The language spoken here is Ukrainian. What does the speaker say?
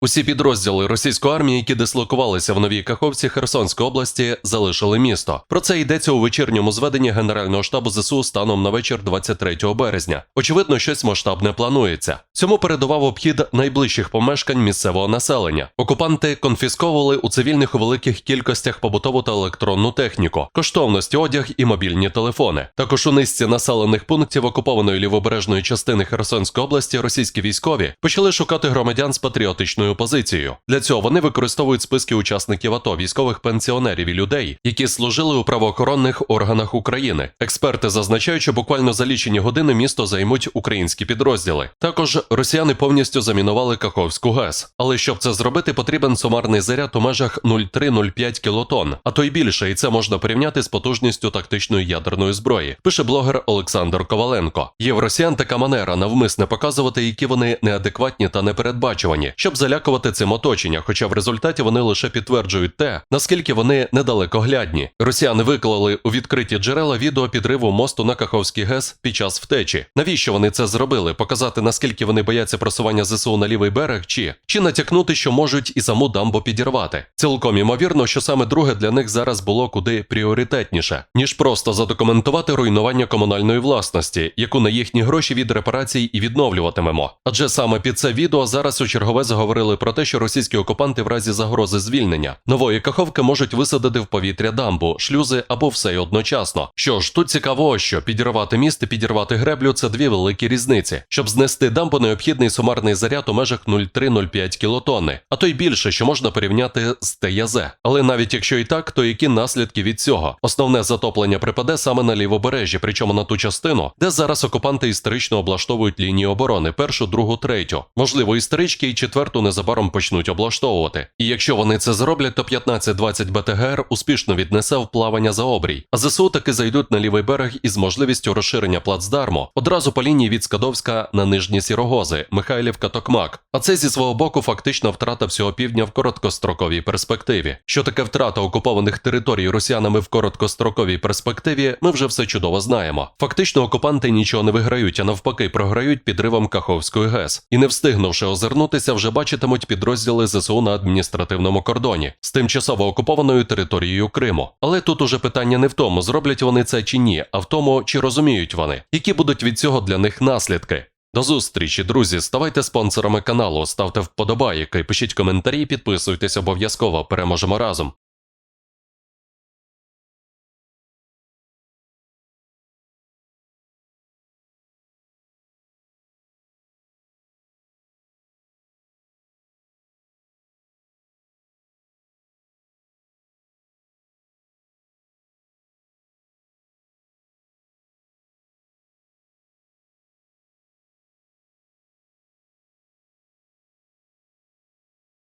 Усі підрозділи російської армії, які дислокувалися в Новій Каховці Херсонської області, залишили місто. Про це йдеться у вечірньому зведенні Генерального штабу ЗСУ станом на вечір 23 березня. Очевидно, щось масштабне планується. Цьому передував обхід найближчих помешкань місцевого населення. Окупанти конфісковували у цивільних у великих кількостях побутову та електронну техніку, коштовності одяг і мобільні телефони. Також у низці населених пунктів окупованої лівобережної частини Херсонської області російські військові почали шукати громадян з патріотичною позицією. Для цього вони використовують списки учасників АТО, військових пенсіонерів і людей, які служили у правоохоронних органах України. Експерти зазначають, що буквально за лічені години місто займуть українські підрозділи. Також росіяни повністю замінували Каховську ГЕС. Але щоб це зробити, потрібен сумарний заряд у межах 0,3-0,5 кілотон, а то й більше, і це можна порівняти з потужністю тактичної ядерної зброї. Пише блогер Олександр Коваленко. Є в росіян така манера навмисне показувати, які вони неадекватні та непередбачувані, щоб залякувати цим оточення. Хоча в результаті вони лише підтверджують те, наскільки вони недалекоглядні. Росіяни виклали у відкриті джерела відео підриву мосту на Каховський ГЕС під час втечі. Навіщо вони це зробили? Показати наскільки вони бояться просування ЗСУ на лівий берег, чи чи натякнути, що можуть і саму дамбу підірвати. Цілком імовірно, що саме друге для них зараз було куди пріоритетніше, ніж просто задокументувати руйнування комунальної власності, яку на їхні гроші від репарацій і відновлюватимемо. Адже саме під це відео зараз у чергове заговорили про те, що російські окупанти в разі загрози звільнення нової каховки можуть висадити в повітря дамбу, шлюзи або все й одночасно. Що ж, тут цікаво, що підірвати міст і підірвати греблю це дві великі різниці. Щоб знести дамбу, необхідний сумарний заряд у межах 0,3-0,5 кілотонни, а то й більше, що можна порівняти з ТЯЗ. Але навіть якщо і так, то які наслідки від цього? Основне затоплення припаде саме на лівобережжі, причому на ту частину, де зараз окупанти історично облаштовують лінії оборони першу, другу, третю. Можливо, історички і четверту незабаром почнуть облаштовувати. І якщо вони це зроблять, то 15-20 БТГР успішно віднесе в плавання за обрій. А ЗСУ таки зайдуть на лівий берег із можливістю розширення плацдарму одразу по лінії від Скадовська на нижні Сірогози, Михайлівка Токмак. А це зі свого боку фактично втрата всього півдня в короткостроковій перспективі. Що таке втрата окупованих територій росіянами в короткостроковій перспективі, ми вже все чудово знаємо. Фактично, окупанти нічого не виграють, а навпаки, програють підривом Каховської ГЕС. І не встигнувши озирнутися, вже бачитимуть підрозділи ЗСУ на адміністративному кордоні з тимчасово окупованою територією Криму. Але тут уже питання не в тому, зроблять вони це чи ні, а в тому, чи розуміють вони, які будуть від цього для них наслідки. До зустрічі, друзі. Ставайте спонсорами каналу, ставте вподобайки, пишіть коментарі, підписуйтесь обов'язково. Переможемо разом.